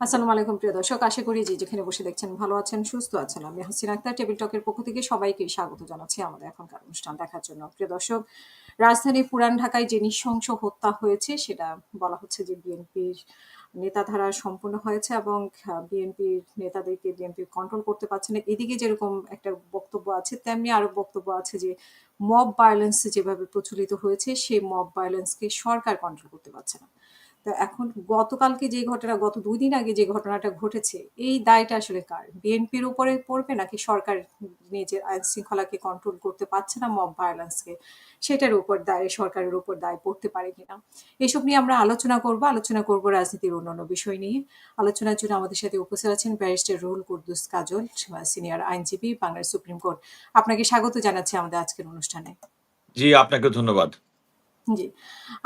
আসসালামু আলাইকুম, প্রিয় দর্শক। আশা করি যে যেখানে বসে দেখছেন, ভালো আছেন, সুস্থ আছেন। আমি হাসিনা আক্তার, টেবিল টকের পক্ষ থেকে সবাইকে স্বাগত জানাচ্ছি আমাদের এখনকার অনুষ্ঠান দেখার জন্য। প্রিয় দর্শক, রাজধানী পুরান ঢাকায় যে নৃশংস হত্যা হয়েছে, সেটা বলা হচ্ছে যে বিএনপির নেতাধারা সম্পূর্ণ হয়েছে এবং বিএনপির নেতাদেরকে বিএনপি কন্ট্রোল করতে পারছে না। এদিকে যেরকম একটা বক্তব্য আছে, তেমনি আরও বক্তব্য আছে যে মব ভায়োলেন্স যেভাবে প্রচলিত হয়েছে, সেই মব ভায়োলেন্সকে সরকার কন্ট্রোল করতে পারছে না। তো এখন গতকালকে যে ঘটনা, গত দুই দিন আগে যে ঘটনাটা ঘটেছে, এই দায়টা আসলে কার? বিএনপির উপরে পড়বে নাকি সরকার নিজের আইন শৃঙ্খলাকে কন্ট্রোল করতে পারছে না মব ভায়োলেন্সকে সেটার উপর দায়, সরকারের উপর দায় পড়তে পারে কিনা? এসব নিয়ে আমরা আলোচনা করব। আলোচনা করব রাজনীতির অন্যান্য বিষয় নিয়ে। আলোচনার জন্য আমাদের সাথে উপস্থিত আছেন ব্যারিস্টার রুহুল কুদ্দুস কাজল, সিনিয়র আইনজীবী, বাংলার সুপ্রিম কোর্ট। আপনাকে স্বাগত জানাচ্ছি আমাদের আজকের অনুষ্ঠানে। জি, আপনাকে ধন্যবাদ। জি।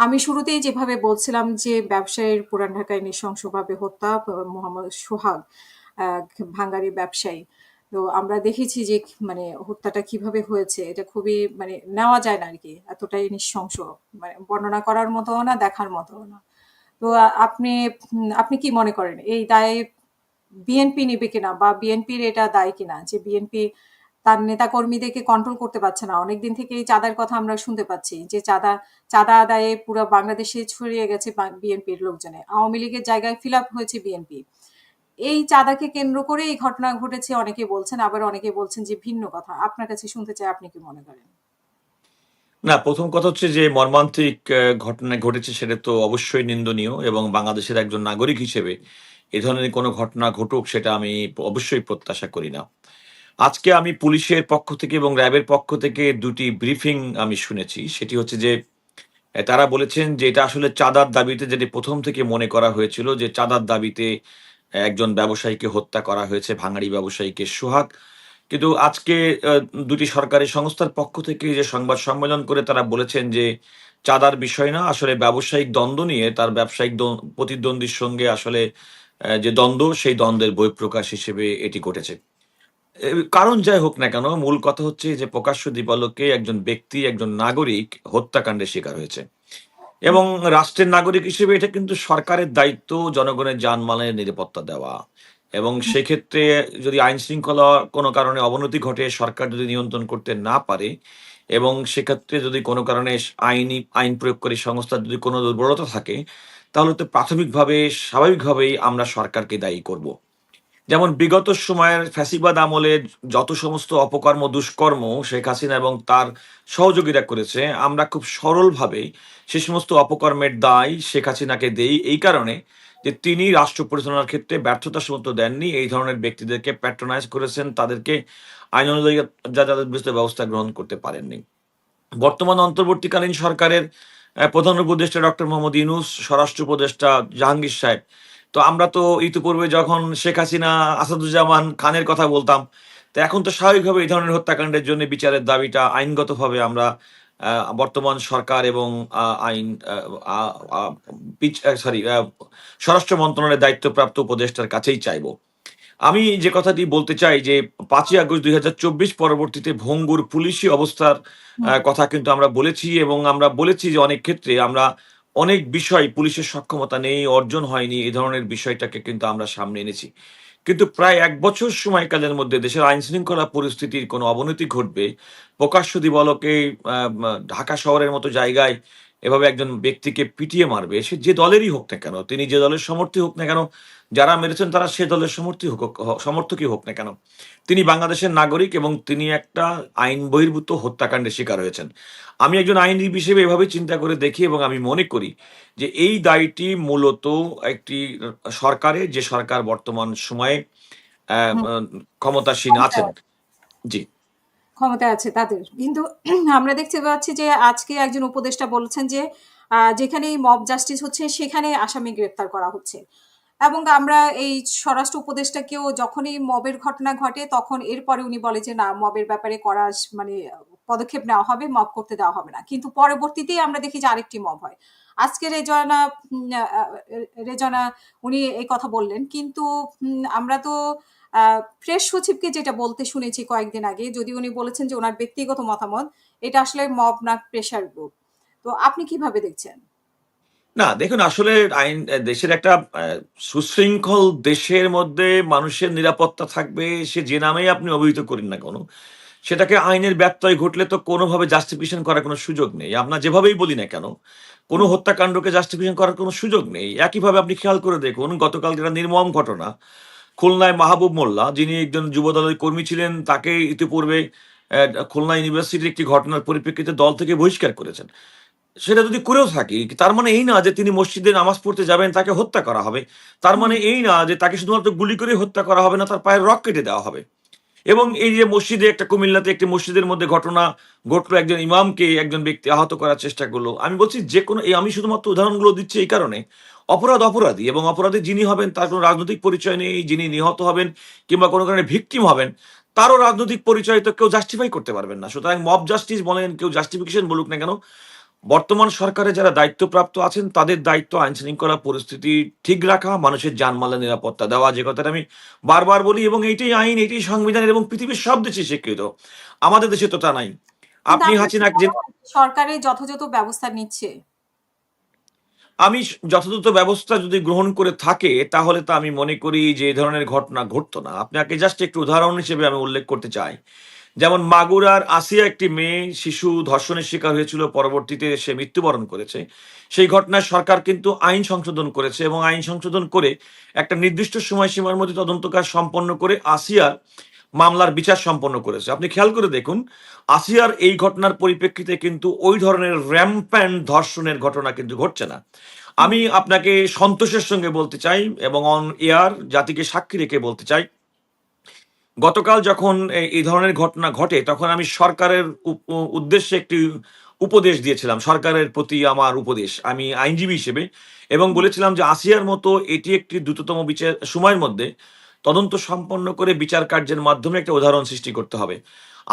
আমি শুরুতেই যেভাবে বলছিলাম যে, ব্যবসায়ীর পুরান ঢাকায় নৃশংসভাবে হত্যা মোহাম্মদ সোহাগ ভাঙ্গারি ব্যবসায়ী। তো আমরা দেখেছি যে মানে হত্যাটা কীভাবে হয়েছে, এটা খুবই মানে নেওয়া যায় না আর কি এতটাই নৃশংস মানে বর্ণনা করার মতো না, দেখার মতো না। তো আপনি আপনি কি মনে করেন, এই দায়ে বিএনপি নেবে কিনা বা বিএনপির এটা দায় কিনা? যে বিএনপি তার নেতাকর্মীদেরকে কন্ট্রোল করতে পারছে না। অনেকদিন থেকে এই চাঁদার কথা আমরা শুনতে পাচ্ছি যে চাঁদা চাঁদা আদায়ে পুরো বাংলাদেশে ছড়িয়ে গেছে বিএনপির লোকজনে। আওয়ামী লীগের জায়গায় ফিল আপ হয়েছে বিএনপি। এই চাঁদাকে কেন্দ্র করে এই ঘটনা ঘটেছে, অনেকে বলছেন, আবার অনেকে বলছেন যে ভিন্ন কথা। আপনার কাছে শুনতে চাই, আপনি কি মনে করেন? না, প্রথম কথা হচ্ছে যে মর্মান্তিক ঘটনা ঘটেছে সেটা তো অবশ্যই নিন্দনীয় এবং বাংলাদেশের একজন নাগরিক হিসেবে এ ধরনের কোনো ঘটনা ঘটুক সেটা আমি অবশ্যই প্রত্যাশা করি না। আজকে আমি পুলিশের পক্ষ থেকে এবং র্যাবের পক্ষ থেকে দুটি ব্রিফিং আমি শুনেছি। সেটি হচ্ছে যে তারা বলেছেন যে এটা আসলে চাঁদার দাবিতে যেটি প্রথম থেকে মনে করা হয়েছিল যে চাঁদার দাবিতে একজন ব্যবসায়ীকে হত্যা করা হয়েছে, ভাঙাড়ি ব্যবসায়ীকে সোহাগ। কিন্তু আজকে দুটি সরকারি সংস্থার পক্ষ থেকে যে সংবাদ সম্মেলন করে তারা বলেছেন যে চাঁদার বিষয় না, আসলে ব্যবসায়িক দ্বন্দ্ব নিয়ে তার ব্যবসায়িক দ্বন্দ্ব- প্রতিদ্বন্দ্বীর সঙ্গে আসলে যে দ্বন্দ্ব, সেই দ্বন্দ্বের বহিঃপ্রকাশ হিসেবে এটি ঘটেছে। কারণ যাই হোক না কেন, মূল কথা হচ্ছে যে প্রকাশ্য দিবালোকে একজন ব্যক্তি, একজন নাগরিক হত্যাকাণ্ডের শিকার হয়েছে। এবং রাষ্ট্রের নাগরিক হিসেবে এটা কিন্তু সরকারের দায়িত্ব, জনগণের যানমালের নিরাপত্তা দেওয়া। এবং সেক্ষেত্রে যদি আইন শৃঙ্খলা কোনো কারণে অবনতি ঘটে, সরকার যদি নিয়ন্ত্রণ করতে না পারে, এবং সেক্ষেত্রে যদি কোনো কারণে আইনি, আইন প্রয়োগকারী সংস্থার যদি কোনো দুর্বলতা থাকে, তাহলে তো প্রাথমিকভাবে, স্বাভাবিকভাবেই আমরা সরকারকে দায়ী করব। যেমন বিগত সময়ের ফ্যাসিবাদ আমলে যত সমস্ত অপকর্ম, দুষ্কর্ম শেখ হাসিনা এবং তার সহযোগীরা করেছে, আমরা খুব সরলভাবে সে সমস্ত অপকর্মের দায় শেখ হাসিনাকে দেই। এই কারণে যে তিনি রাষ্ট্র পরিচালনার ক্ষেত্রে ব্যর্থতা সমস্ত দেননি, এই ধরনের ব্যক্তিদেরকে প্যাট্রোনাইজ করেছেন, তাদেরকে আইন অনুযায়ী যা বিরুদ্ধে ব্যবস্থা গ্রহণ করতে পারেননি। বর্তমান অন্তর্বর্তীকালীন সরকারের প্রধান উপদেষ্টা ডক্টর মোহাম্মদ ইউনুস, স্বরাষ্ট্র উপদেষ্টা জাহাঙ্গীর সাহেব তো আমরা তো ইতিপূর্বে যখন শেখ হাসিনা আসাদুজ্জামান খানের কথা বলতাম তো এখন তো স্বাভাবিকভাবে এই ধরনের হত্যাকাণ্ডের জন্য বিচারের দাবিটা আইনগতভাবে আমরা বর্তমান সরকার এবং আইন সরি স্বরাষ্ট্র মন্ত্রণালয়ের দায়িত্বপ্রাপ্ত উপদেষ্টার কাছেই চাইব। আমি যে কথাটি বলতে চাই যে পাঁচই আগস্ট দুই হাজার চব্বিশ পরবর্তীতে ভঙ্গুর পুলিশি অবস্থার কথা কিন্তু আমরা বলেছি এবং আমরা বলেছি যে অনেক ক্ষেত্রে আমরা অনেক বিষয় পুলিশের সক্ষমতা নেই, অর্জন হয়নি, এ ধরনের বিষয়টাকে কিন্তু আমরা সামনে এনেছি। কিন্তু প্রায় এক বছর সময়কালের মধ্যে দেশের আইন শৃঙ্খলা পরিস্থিতির কোনো অবনতি ঘটবে, প্রকাশ্য দিবলকে ঢাকা শহরের মতো জায়গায় এভাবে একজন ব্যক্তিকে পিটিয়ে মারবে সে যে দলেরই হোক না কেন তিনি যে দলের সমর্থী হোক না কেন যারা মেরেছেন তারা সে দলের সমর্থী হোক সমর্থকই হোক না কেন। তিনি বাংলাদেশের নাগরিক এবং তিনি একটা আইন বহির্ভূত হত্যাকাণ্ডের শিকার হয়েছেন। আমি একজন আইনজীবী হিসেবে এভাবে চিন্তা করে দেখি এবং আমি মনে করি যে এই দায়টি মূলত একটি সরকারে যে সরকার বর্তমান সময়ে আহ, ক্ষমতাসীন আছেন। জি। ক্ষমতায় আছে তাদের। কিন্তু আমরা দেখতে পাচ্ছি যে আজকে একজন উপদেষ্টা বলেছেন যে আহ, যেখানেই মব জাস্টিস হচ্ছে সেখানে আসামি গ্রেপ্তার করা হচ্ছে। এবং আমরা এই স্বরাষ্ট্র উপদেষ্টাকেও যখনই মবের ঘটনা ঘটে তখন এরপরে উনি বলে যে না মবের ব্যাপারে করা মানে পদক্ষেপ নেওয়া হবে মব করতে দেওয়া হবে না। কিন্তু পরবর্তীতেই আমরা দেখি যে আরেকটি মব হয়। আজকে রেজনা রেজনা উনি এই কথা বললেন। কিন্তু আমরা তো প্রেস সচিবকে যেটা বলতে শুনেছি কয়েকদিন আগে যদি উনি বলেছেন যে ওনার ব্যক্তিগত মতামত এটা আসলে মব না প্রেশার গ্রুপ তো আপনি কীভাবে দেখছেন না দেখুন আসলে আইন দেশের একটা সুশৃঙ্খল দেশের মধ্যে মানুষের নিরাপত্তা থাকবে সে যে নামেই আপনি অভিহিত করেন না কোনো সেটাকে আইনের ব্যত্যয় ঘটলে তো কোনোভাবে জাস্টিফিকেশন করার কোনো সুযোগ নেই। আমরা যেভাবেই বলি না কেন, কোনো হত্যাকাণ্ডকে জাস্টিফিকেশন করার কোনো সুযোগ নেই। একইভাবে আপনি খেয়াল করে দেখুন গতকাল যেটা নির্মম ঘটনা, খুলনায় মাহবুব মোল্লা যিনি একজন যুবদলের কর্মী ছিলেন তাকে ইতিপূর্বে খুলনা ইউনিভার্সিটির একটি ঘটনার পরিপ্রেক্ষিতে দল থেকে বহিষ্কার করেছেন। সেটা যদি করেও থাকি, তার মানে এই না যে তিনি মসজিদে নামাজ পড়তে যাবেন, তাকে হত্যা করা হবে। তার মানে এই না যে তাকে শুধুমাত্র গুলি করেই হত্যা করা হবে না, তার পায়ের রক কেটে দেওয়া হবে। এবং এই যে মসজিদে একটা কুমিল্লাতে একটি মসজিদের মধ্যে ঘটনা ঘটলো, একজন ইমামকে একজন ব্যক্তি আহত করার চেষ্টা করল। আমি বলছি যেকোনো এই আমি শুধুমাত্র উদাহরণগুলো দিচ্ছি এই কারণে, অপরাধ অপরাধী এবং অপরাধী যিনি হবেন তার কোনো রাজনৈতিক পরিচয় নেই, যিনি নিহত হবেন কিংবা কোনো কারণে ভিকটিম হবেন, তারও রাজনৈতিক পরিচয় তো কেউ জাস্টিফাই করতে পারবেন না। সুতরাং মব জাস্টিস বলেন, কেউ জাস্টিফিকেশন বলুক না কেন, বর্তমান সরকারে যারা দায়িত্বপ্রাপ্ত আছেন তাদের দায়িত্ব আইনশৃঙ্খলা পরিস্থিতি ঠিক রাখা, মানুষের জানমালের নিরাপত্তা দেওয়া যে কথাটা আমি বারবার বলি এবং এইটাই আইন, এইটাই সংবিধানের এবং পৃথিবীর সব দেশে স্বীকৃত। আমাদের দেশে তো তা নাই। আপনি হয় সরকারের যথাযথ ব্যবস্থা নিচ্ছে? আমি যথাযথ ব্যবস্থা যদি গ্রহণ করে থাকে তাহলে তো আমি মনে করি যে এই ধরনের ঘটনা ঘটতো না। আপনাকে জাস্ট একটু উদাহরণ হিসেবে আমি উল্লেখ করতে চাই। যেমন মাগুরার আসিয়া একটি মেয়ে শিশু ধর্ষণের শিকার হয়েছিল, পরবর্তীতে সে মৃত্যুবরণ করেছে। সেই ঘটনায় সরকার কিন্তু আইন সংশোধন করেছে এবং আইন সংশোধন করে একটা নির্দিষ্ট সময়সীমার মধ্যে তদন্ত কাজ সম্পন্ন করে আসিয়ার মামলার বিচার সম্পন্ন করেছে। আপনি খেয়াল করে দেখুন, আসিয়ার এই ঘটনার পরিপ্রেক্ষিতে কিন্তু ওই ধরনের র‍্যাম্প্যান্ট ধর্ষণের ঘটনা কিন্তু ঘটছে না। আমি আপনাকে সন্তোষের সঙ্গে বলতে চাই এবং অন এয়ার জাতিকে সাক্ষী রেখে বলতে চাই গতকাল যখন এই ধরনের ঘটনা ঘটে তখন আমি সরকারের উদ্দেশ্যে একটি উপদেশ দিয়েছিলাম। সরকারের প্রতি আমার উপদেশ। আমি আইনজীবী হিসেবে এবং বলেছিলাম যে আসিয়ার মতো এটি একটি দ্রুততম বিচার সময়ের মধ্যে তদন্ত সম্পন্ন করে বিচার কার্যের মাধ্যমে একটা উদাহরণ সৃষ্টি করতে হবে।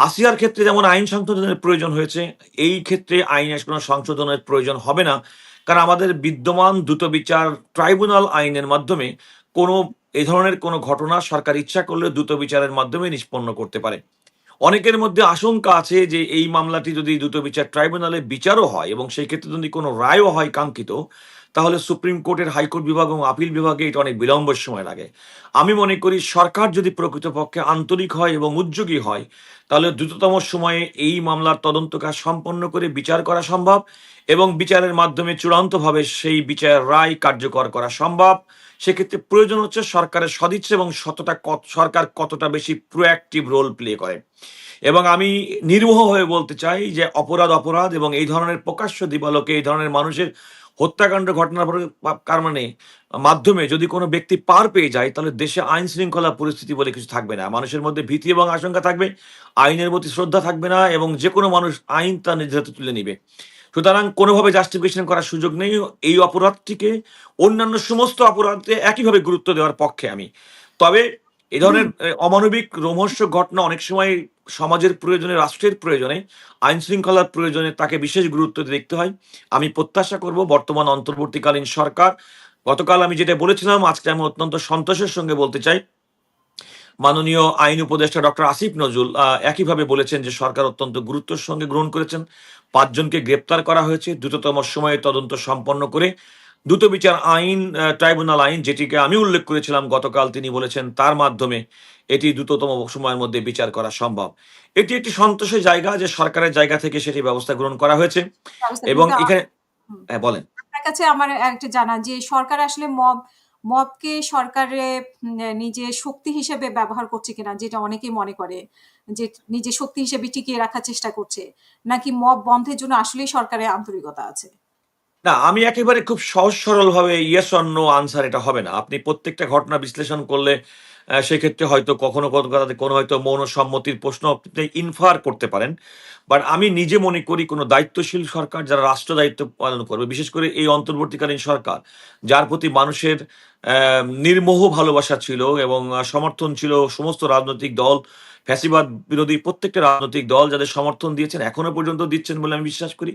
আসিয়ার ক্ষেত্রে যেমন আইন সংশোধনের প্রয়োজন হয়েছে, এই ক্ষেত্রে আইনের কোনো সংশোধনের প্রয়োজন হবে না। কারণ আমাদের বিদ্যমান দ্রুত বিচার ট্রাইব্যুনাল আইনের মাধ্যমে কোনো এ ধরনের কোনো ঘটনা সরকার ইচ্ছা করলে দ্রুত বিচারের মাধ্যমে নিষ্পন্ন করতে পারে। অনেকের মধ্যে আশঙ্কা আছে যে এই মামলাটি যদি দ্রুত বিচার ট্রাইব্যুনালে বিচারও হয় এবং সেই ক্ষেত্রে যদি কোনো রায়ও হয় কাঙ্ক্ষিত, তাহলে সুপ্রিম কোর্টের হাইকোর্ট বিভাগ এবং আপিল বিভাগে এটা অনেক বিলম্বের সময় লাগে। আমি মনে করি সরকার যদি প্রকৃতপক্ষে আন্তরিক হয় এবং উদ্যোগী হয়, তাহলে দ্রুততম সময়ে এই মামলার তদন্ত কাজ সম্পন্ন করে বিচার করা সম্ভব এবং বিচারের মাধ্যমে চূড়ান্তভাবে সেই বিচার রায় কার্যকর করা সম্ভব। সেক্ষেত্রে প্রয়োজন হচ্ছে সরকারের সদিচ্ছা এবং সততা সরকার কতটা বেশি প্রোঅ্যাক্টিভ রোল প্লে করে। এবং আমি নির্মোহ হয়ে বলতে চাই যে অপরাধ, অপরাধ এবং এই ধরনের প্রকাশ্য দিবালোকে এই ধরনের মানুষের হত্যাকাণ্ড ঘটনার পরে কার মানে মাধ্যমে যদি কোনো ব্যক্তি পার পেয়ে যায় তাহলে দেশে আইন শৃঙ্খলা পরিস্থিতি বলে কিছু থাকবে না। মানুষের মধ্যে ভীতি এবং আশঙ্কা থাকবে, আইনের প্রতি শ্রদ্ধা থাকবে না এবং যে কোনো মানুষ আইন তার নিজের হাতে তুলে নিবে। সুতরাং কোনোভাবে জাস্টিফিকেশন করার সুযোগ নেই। এই অপরাধটিকে অন্যান্য সমস্ত অপরাধে একইভাবে গুরুত্ব দেওয়ার পক্ষে আমি। তবে এ ধরনের অমানবিক রোমহর্ষক ঘটনা অনেক সময় সমাজের প্রয়োজনে, রাষ্ট্রের প্রয়োজনে, আইন শৃঙ্খলার প্রয়োজনে তাকে বিশেষ গুরুত্ব দেখতে হয়। আমি প্রত্যাশা করব বর্তমান অন্তর্বর্তীকালীন সরকার গতকাল আমি যেটা বলেছিলাম আজকে আমি অত্যন্ত সন্তোষের সঙ্গে বলতে চাই মাননীয় আইন উপদেষ্টা ডক্টর আসিফ নজরুল একইভাবে বলেছেন যে সরকার অত্যন্ত গুরুত্বের সঙ্গে গ্রহণ করেছেন। পাঁচজনকে গ্রেপ্তার করা হয়েছে দ্রুততম সময়ে তদন্ত সম্পন্ন করে দ্রুত বিচার আইন ট্রাইব্যুনাল আইন যেটিকে আমি উল্লেখ করেছিলাম গতকাল তিনি বলেছেন তার মাধ্যমে এটি দ্রুততম সময়ের মধ্যে বিচার করা সম্ভব। এটি একটি সন্তোষের জায়গা যে সরকারের জায়গা থেকে সেটি ব্যবস্থা গ্রহণ করা হয়েছে এবং এখানে হ্যাঁ, বলেন। আপনার কাছে আমার একটা জানা যে সরকার আসলে মব মবকে সরকারে নিজের শক্তি হিসেবে ব্যবহার করছে কিনা যেটা অনেকেই মনে করে যে নিজের শক্তি হিসেবে টিকিয়ে রাখার চেষ্টা করছে। নাকি মব বন্ধের জন্য আসলেই সরকারের আন্তরিকতা আছে? না, আমি একেবারে খুব সহজ সরলভাবে ইয়েস অর নো আনসার এটা হবে না। আপনি প্রত্যেকটা ঘটনা বিশ্লেষণ করলে সেক্ষেত্রে হয়তো কখনো কখনো তাদের কোনো হয়তো মৌন সম্মতির প্রশ্ন আপনি ইনফার করতে পারেন। বাট আমি নিজে মনে করি কোনো দায়িত্বশীল সরকার যারা রাষ্ট্র দায়িত্ব পালন করবে, বিশেষ করে এই অন্তর্বর্তীকালীন সরকার, যার প্রতি মানুষের নির্মোহ ভালোবাসা ছিল এবং সমর্থন ছিল সমস্ত রাজনৈতিক দল, ফ্যাসিবাদ বিরোধী প্রত্যেকটা রাজনৈতিক দল যাদের সমর্থন দিয়েছেন, এখনও পর্যন্ত দিচ্ছেন বলে আমি বিশ্বাস করি।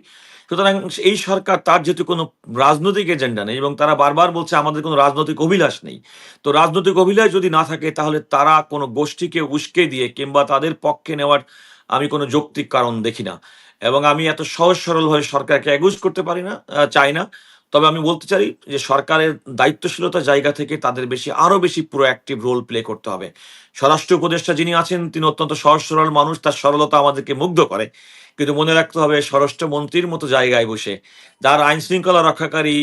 সুতরাং এই সরকার তার যেহেতু কোনো রাজনৈতিক এজেন্ডা নেই এবং তারা বারবার বলছে আমাদের কোনো রাজনৈতিক অভিলাষ নেই। তো রাজনৈতিক অভিলাষ যদি না থাকে তাহলে তারা কোনো গোষ্ঠীকে উস্কে দিয়ে কিংবা তাদের পক্ষে নেওয়ার আমি কোনো যৌক্তিক কারণ দেখি না। এবং আমি এত সহজ সরলভাবে সরকারকে অ্যাগুজ করতে পারি না চাই না। তবে আমি বলতে চাই যে সরকারের দায়িত্বশীলতা জায়গা থেকে তাদের বেশি আরও বেশি প্রোঅ্যাক্টিভ রোল প্লে করতে হবে। স্বরাষ্ট্র উপদেষ্টা যিনি আছেন, তিনি অত্যন্ত সহজ সরল মানুষ, তার সরলতা আমাদেরকে মুগ্ধ করে। কিন্তু মনে রাখতে হবে, স্বরাষ্ট্রমন্ত্রীর মতো জায়গায় বসে, যার আইন শৃঙ্খলা রক্ষাকারী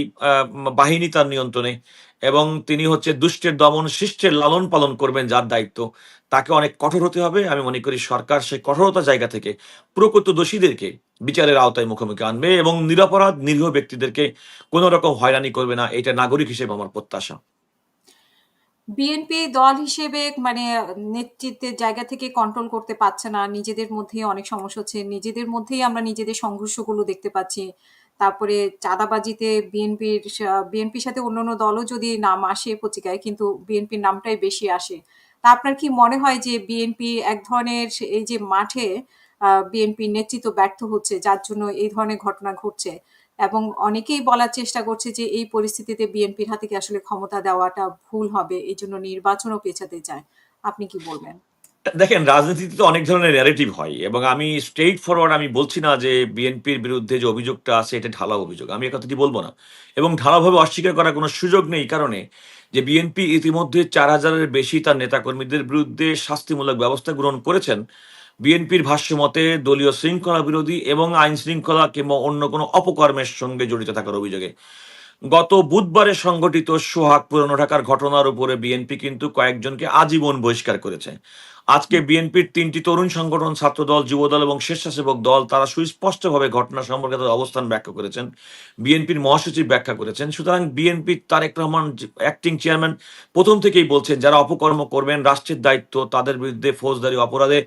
বাহিনী তার নিয়ন্ত্রণে এবং তিনি হচ্ছে দুষ্টের দমন, শিষ্টের লালন পালন করবেন যার দায়িত্ব। তাকে অনেক কঠোর হতে হবে। আমি মনে করি সরকার সেই কঠোরতা জায়গা থেকে প্রকৃত দোষীদেরকে বিচারের আওতায় মুখোমুখি আনবে এবং নিরাপরাধ, নিরীহ ব্যক্তিদেরকে কোনো রকম হয়রানি করবে না। এটা নাগরিক হিসেবে আমার প্রত্যাশা। বিএনপি দল হিসেবে মানে নেতৃত্বের জায়গা থেকে কন্ট্রোল করতে পারছে না। নিজেদের মধ্যে অনেক সমস্যা হচ্ছে। নিজেদের মধ্যেই আমরা নিজেদের সংঘর্ষগুলো দেখতে পাচ্ছি। তারপরে চাঁদাবাজিতে বিএনপির বিএনপির সাথে অন্যান্য দলও যদি নাম আসে পত্রিকায়, কিন্তু বিএনপির নামটাই বেশি আসে। তা আপনার কি মনে হয় যে বিএনপি এক ধরনের এই যে মাঠে বিএনপির নেতৃত্ব ব্যর্থ হচ্ছে, যার জন্য এই ধরনের ঘটনা ঘটছে? এবং অনেকেই বলার চেষ্টা করছে যে এই পরিস্থিতিতে বিএনপির হাতে কি আসলে ক্ষমতা দেওয়াটা ভুল হবে, এই জন্য নির্বাচনও পেছাতে চায়। আপনি কি বলবেন? দেখেন, রাজনীতিতে তো অনেক ধরনের ন্যারেটিভ হয় এবং আমি স্ট্রেইট ফরওয়ার্ড আমি বলছি না যে বিএনপির বিরুদ্ধে যে অভিযোগটা আছে, এটা ঢালা অভিযোগ। আমি এ কথাটি বলব না। এবং ঢালাভাবে অস্বীকার করার কোনো সুযোগ নেই কারণে যে বিএনপি ইতিমধ্যে চার হাজারের বেশি তার নেতাকর্মীদের বিরুদ্ধে শাস্তিমূলক ব্যবস্থা গ্রহণ করেছেন। বিএনপির ভাষ্য মতে দলীয় শৃঙ্খলা বিরোধী এবং আইন শৃঙ্খলা কিংবা অন্য কোনো অপকর্মের সঙ্গে জড়িত থাকার অভিযোগে। গত বুধবারে সংগঠিত সোহাগ পুরানো ঢাকার ঘটনার উপরে বিএনপি কিন্তু কয়েকজনকে আজীবন বহিষ্কার করেছে। আজকে বিএনপির তিনটি তরুণ সংগঠন, ছাত্রদল, যুবদল এবং স্বেচ্ছাসেবক দল, তারা সুস্পষ্টভাবে ঘটনা সম্পর্কে তাদের অবস্থান ব্যাখ্যা করেছেন। বিএনপির মহাসচিব ব্যাখ্যা করেছেন। সুতরাং বিএনপির তারেক রহমান অ্যাক্টিং চেয়ারম্যান প্রথম থেকেই বলছেন, যারা অপকর্ম করবেন, রাষ্ট্রের দায়িত্ব, তাদের বিরুদ্ধে ফৌজদারি অপরাধে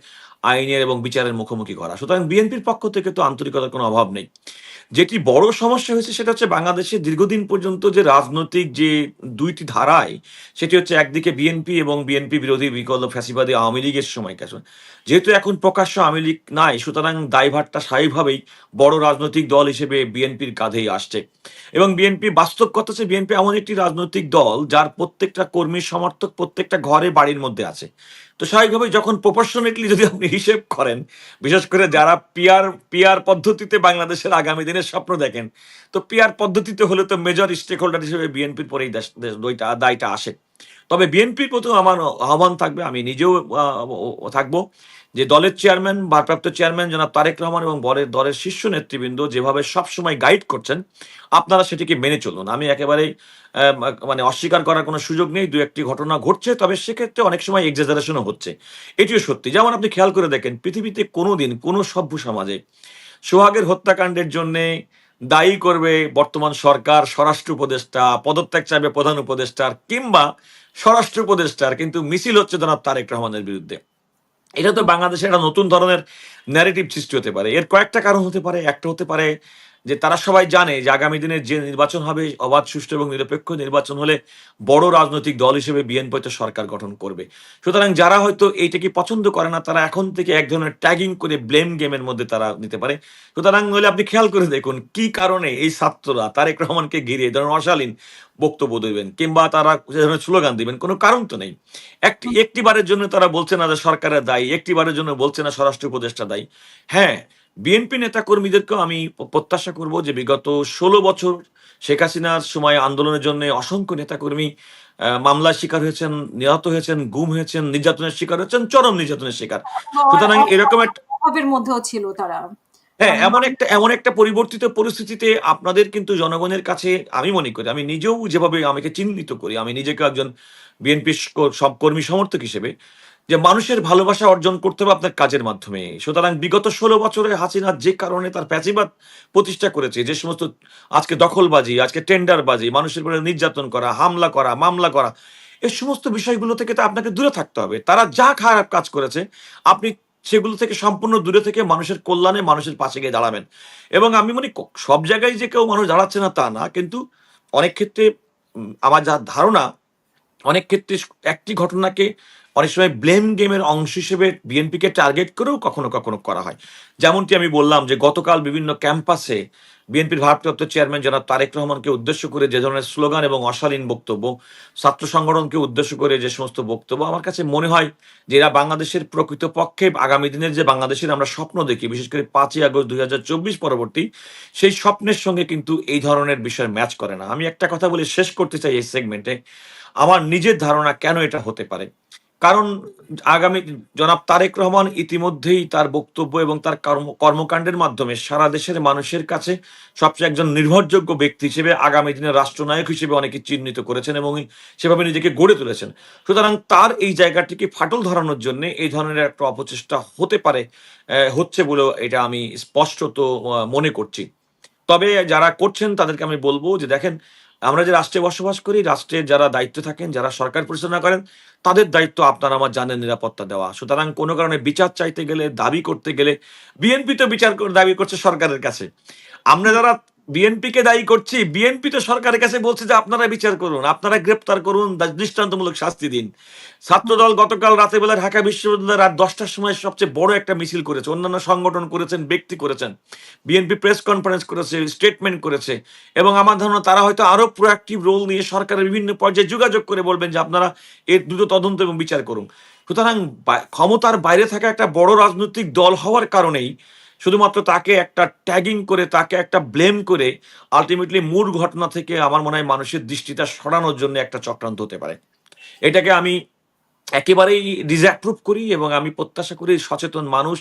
আইনের এবং বিচারের মুখোমুখি করা। সুতরাং বিএনপির পক্ষ থেকে তো আন্তরিকতার কোনো অভাব নেই। যেটি বড় সমস্যা হয়েছে সেটা হচ্ছে বাংলাদেশে দীর্ঘদিন পর্যন্ত যে রাজনৈতিক যে দুইটি ধারায়, সেটি হচ্ছে একদিকে বিএনপি এবং বিএনপি বিরোধী বিকল্প ফ্যাসিবাদী আওয়ামী লীগের সময় কাছে। যেহেতু এখন প্রকাশ্য আওয়ামী লীগ নাই, সুতরাং দায়ভারটা স্বাভাবিকভাবেই বড় রাজনৈতিক দল হিসেবে বিএনপির কাঁধেই আসছে। এবং বিএনপি বাস্তব কথা হচ্ছে বিএনপি এমন একটি রাজনৈতিক দল, যার প্রত্যেকটা কর্মী সমর্থক প্রত্যেকটা ঘরে বাড়ির মধ্যে আছে। তো স্বাভাবিকভাবে যখন প্রপোর্শনেটলি যদি আপনি হিসেব করেন, বিশেষ করে যারা পিয়ার পিয়ার পদ্ধতিতে বাংলাদেশের আগামী দিনের স্বপ্ন দেখেন, তো পিয়ার পদ্ধতিতে হলে তো মেজর স্টেক হোল্ডার হিসেবে বিএনপির পরেই দায়টা আসে। তবে বিএনপির প্রতি আমার আহ্বান থাকবে, আমি নিজেও থাকব। যে দলের চেয়ারম্যান, ভারপ্রাপ্ত চেয়ারম্যান জনাব তারেক রহমান এবং দলের দলের শীর্ষ নেতৃবৃন্দ যেভাবে সবসময় গাইড করছেন, আপনারা সেটিকে মেনে চলুন। আমি একেবারেই মানে অস্বীকার করার কোনো সুযোগ নেই, দু একটি ঘটনা ঘটছে, তবে সেক্ষেত্রে অনেক সময় এক্সাজারেশনও হচ্ছে। এটিও সত্যি। যেমন আপনি খেয়াল করে দেখেন, পৃথিবীতে কোনো দিন কোনো সভ্য সমাজে সোহাগের হত্যাকাণ্ডের জন্যে দায়ী করবে বর্তমান সরকার, স্বরাষ্ট্র উপদেষ্টা, পদত্যাগ চাইবে প্রধান উপদেষ্টার কিংবা স্বরাষ্ট্র উপদেষ্টার, কিন্তু মিছিল হচ্ছে জনাব তারেক রহমানের বিরুদ্ধে। এটা তো বাংলাদেশে একটা নতুন ধরনের ন্যারেটিভ সৃষ্টি হতে পারে। এর কয়েকটা কারণ হতে পারে, একটা হতে পারে যে তারা সবাই জানে যে আগামী দিনে যে নির্বাচন হবে, অবাধ, সুষ্ঠু এবং নিরপেক্ষ নির্বাচন হলে বড় রাজনৈতিক দল হিসেবে বিএনপি হয়তো সরকার গঠন করবে। সুতরাং যারা হয়তো এইটাকে পছন্দ করে না, তারা এখন থেকে এক ধরনের ট্যাগিং করে ব্লেম গেমের মধ্যে তারা নিতে পারে। সুতরাং হলে আপনি খেয়াল করে দেখুন কি কারণে এই ছাত্ররা তারেক রহমানকে ঘিরে এই ধরনের অশালীন বক্তব্য দেবেন কিংবা তারা যে ধরনের স্লোগান দিবেন, কোনো কারণ তো নেই। একটি, একটিবারের জন্য তারা বলছে না যে সরকারের দায়ী একটি বারের জন্য বলছে না স্বরাষ্ট্র উপদেষ্টা দায়ী। হ্যাঁ বিএনপি নেতা কর্মীদেরকেও আমি প্রত্যাশা করব যে বিগত ষোলো বছর শেখ হাসিনার সময় আন্দোলনের জন্য অসংখ্য নেতাকর্মী মামলার শিকার হয়েছেন নিহত হয়েছেন গুম হয়েছেন নির্যাতনের শিকার হয়েছেন চরম নির্যাতনের শিকার। সুতরাং এরকম একটা মধ্যেও ছিল তারা। হ্যাঁ মানে এমন একটা এমন একটা পরিবর্তিত পরিস্থিতিতে আপনাদের কিন্তু জনগণের কাছে আমি মনে করি আমি নিজেও যেভাবে আমাকে চিহ্নিত করি আমি নিজেকে একজন বিএনপি সব কর্মী সমর্থক হিসেবে যে মানুষের ভালোবাসা অর্জন করতে হবে আপনার কাজের মাধ্যমে। সুতরাং বিগত ষোলো বছরে হাসিনা যে কারণে তার প্যাচিবাদ প্রতিষ্ঠা করেছে, যে সমস্ত আজকে দখলবাজি, আজকে টেন্ডারবাজি, মানুষের উপরে নির্যাতন করা, হামলা করা, মামলা করা এই সমস্ত বিষয়গুলো থেকে তো আপনাকে দূরে থাকতে হবে। তারা যা খারাপ কাজ করেছে, আপনি সেগুলো থেকে সম্পূর্ণ দূরে থেকে মানুষের কল্যাণে মানুষের পাশে গিয়ে দাঁড়াবেন। এবং আমি মনে সব জায়গায় যে কেউ মানুষ দাঁড়াচ্ছে না তা না, কিন্তু অনেক ক্ষেত্রে আমার যা ধারণা, অনেক ক্ষেত্রে একটি ঘটনাকে অনেক সময় ব্লেম গেমের অংশ হিসেবে বিএনপিকে টার্গেট করেও কখনো কখনো করা হয়। যেমনটি আমি বললাম যে, গতকাল বিভিন্ন ক্যাম্পাসে বিএনপির ভারপ্রাপ্ত চেয়ারম্যান জনাব তারেক রহমানকে উদ্দেশ্য করে যে ধরনের স্লোগান এবং অশালীন বক্তব্য, ছাত্র সংগঠনকে উদ্দেশ্য করে যে সমস্ত বক্তব্য, আমার কাছে মনে হয় যে এরা বাংলাদেশের প্রকৃত পক্ষে আগামী দিনের যে বাংলাদেশের আমরা স্বপ্ন দেখি, বিশেষ করে পাঁচই আগস্ট দুই পরবর্তী, সেই স্বপ্নের সঙ্গে কিন্তু এই ধরনের বিষয় ম্যাচ করে না। আমি একটা কথা বলে শেষ করতে চাই এই সেগমেন্টে আমার নিজের ধারণা কেন এটা হতে পারে? কারণ আগামী জনাব তারেক রহমান ইতিমধ্যেই তার বক্তব্য এবং তার কর্ম, কর্মকাণ্ডের মাধ্যমে সারা দেশের মানুষের কাছে সবচেয়ে একজন নির্ভরযোগ্য ব্যক্তি হিসেবে আগামী দিনের রাষ্ট্রনায়ক হিসেবে অনেকে চিহ্নিত করেছেন এবং সেভাবে নিজেকে গড়ে তুলেছেন। সুতরাং তার এই জায়গাটিকে ফাটল ধরানোর জন্য এই ধরনের একটা অপচেষ্টা হতে পারে হচ্ছে বলেও এটা আমি স্পষ্টত মনে করছি। তবে যারা করছেন তাদেরকে আমি বলব যে দেখেন আমরা যে রাষ্ট্রে বসবাস করি রাষ্ট্রের যারা দায়িত্ব থাকেন, যারা সরকার পরিচালনা করেন, তাদের দায়িত্ব আপনার আমার জানের নিরাপত্তা দেওয়া। সুতরাং কোনো কারণে বিচার চাইতে গেলে, দাবি করতে গেলে, বিএনপি তো বিচার দাবি করছে সরকারের কাছে। আমরা যারা বিএনপি কে দায়ী করছি। বিএনপি তো সরকারের কাছে বলছে যে আপনারা বিচার করুন, আপনারা গ্রেপ্তার করুন দৃষ্টান্তমূলক শাস্তি দিন। ছাত্রদল গতকাল রাতের বেলা ঢাকা বিশ্ববিদ্যালয় রাত দশটার সময় সবচেয়ে বড় একটা মিছিল করেছে। অন্যান্য সংগঠন করেছেন, ব্যক্তি করেছেন। বিএনপি প্রেস কনফারেন্স করেছে, স্টেটমেন্ট করেছে। এবং আমার ধারণা তারা হয়তো আরও প্রোয়াক্টিভ রোল নিয়ে সরকারের বিভিন্ন পর্যায়ে যোগাযোগ করে বলবেন যে আপনারা এর দ্রুত তদন্ত এবং বিচার করুন। সুতরাং ক্ষমতার বাইরে থাকা একটা বড় রাজনৈতিক দল হওয়ার কারণেই শুধুমাত্র তাকে একটা ট্যাগিং করে, তাকে একটা ব্লেম করে আলটিমেটলি মূল ঘটনা থেকে আমার মনে হয় মানুষের দৃষ্টিটা সরানোর জন্য একটা চক্রান্ত হতে পারে। এটাকে আমি একেবারেই ডিসঅ্যাপ্রুভ করি এবং আমি প্রত্যাশা করি সচেতন মানুষ,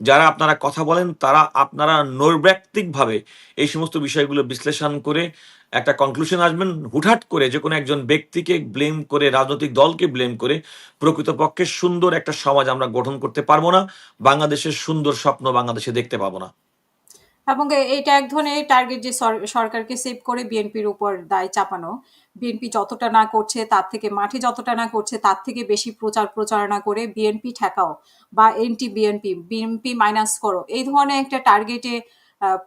যারা আপনারা কথা বলেন, তারা আপনারা নৈর্ব্যক্তিকভাবে এই সমস্ত বিষয়গুলো বিশ্লেষণ করে একটা কনক্লুশন আসবেন, হুটহাট করে যে কোনো একজন ব্যক্তিকে ব্লেম করে, রাজনৈতিক দলকে ব্লেম করে প্রকৃতপক্ষে সুন্দর একটা সমাজ আমরা গঠন করতে পারব না, বাংলাদেশের সুন্দর স্বপ্ন বাংলাদেশে দেখতে পাবো না। এবং এটা এক ধরনের টার্গেট যে সরকারকে সেভ করে বিএনপির উপর দায় চাপানো। বিএনপি যতটা না করছে তার থেকে, মাঠে যতটা না করছে তার থেকে বেশি প্রচার প্রচারণা করে বিএনপি ঠেকাও বা এনটি বিএনপি বিএনপি মাইনাস করো। এই ধরনের একটা টার্গেটে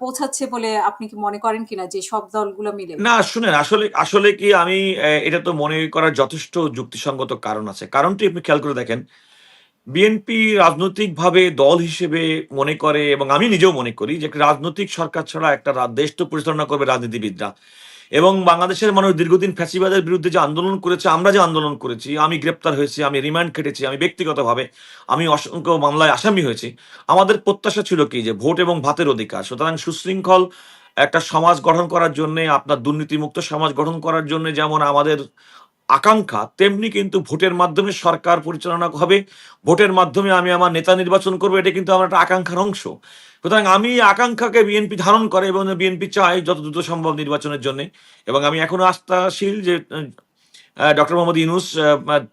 পৌঁছাচ্ছে বলে আপনি কি মনে করেন কিনা যে সব দলগুলো মিলে? না, শুনেন, আসলে আসলে কি আমি এটা তো মনে করার যথেষ্ট যুক্তিসঙ্গত কারণ আছে। কারণটি আপনি খেয়াল করে দেখেন বিএনপি রাজনৈতিকভাবে দল হিসেবে মনে করে এবং আমি নিজেও মনে করি যে রাজনৈতিক সরকার ছাড়া একটা দেশ তো পরিচালনা করবে রাজনীতিবিদরা। এবং বাংলাদেশের মানুষ দীর্ঘদিন ফ্যাসিবাদের বিরুদ্ধে যে আন্দোলন করেছে, আমরা যে আন্দোলন করেছি, আমি গ্রেপ্তার হয়েছি, আমি রিমান্ড খেটেছি, আমি ব্যক্তিগতভাবে আমি অসংখ্য মামলায় আসামি হয়েছি। আমাদের প্রত্যাশা ছিল কি? যে ভোট এবং ভাতের অধিকার। সুতরাং সুশৃঙ্খল একটা সমাজ গঠন করার জন্য, আপনার দুর্নীতিমুক্ত সমাজ গঠন করার জন্য যেমন আমাদের আকাঙ্ক্ষা, তেমনি কিন্তু ভোটের মাধ্যমে সরকার পরিচালনা হবে। ভোটের মাধ্যমে আমি আমার নেতা নির্বাচন করব, এটা কিন্তু আমার একটা আকাঙ্ক্ষার অংশ। সুতরাং আমি আকাঙ্ক্ষাকে বিএনপি ধারণ করে এবং বিএনপি চায় যত দ্রুত সম্ভব নির্বাচনের জন্য। এবং আমি এখনও আস্থাশীল যে ডক্টর মোহাম্মদ ইউনুস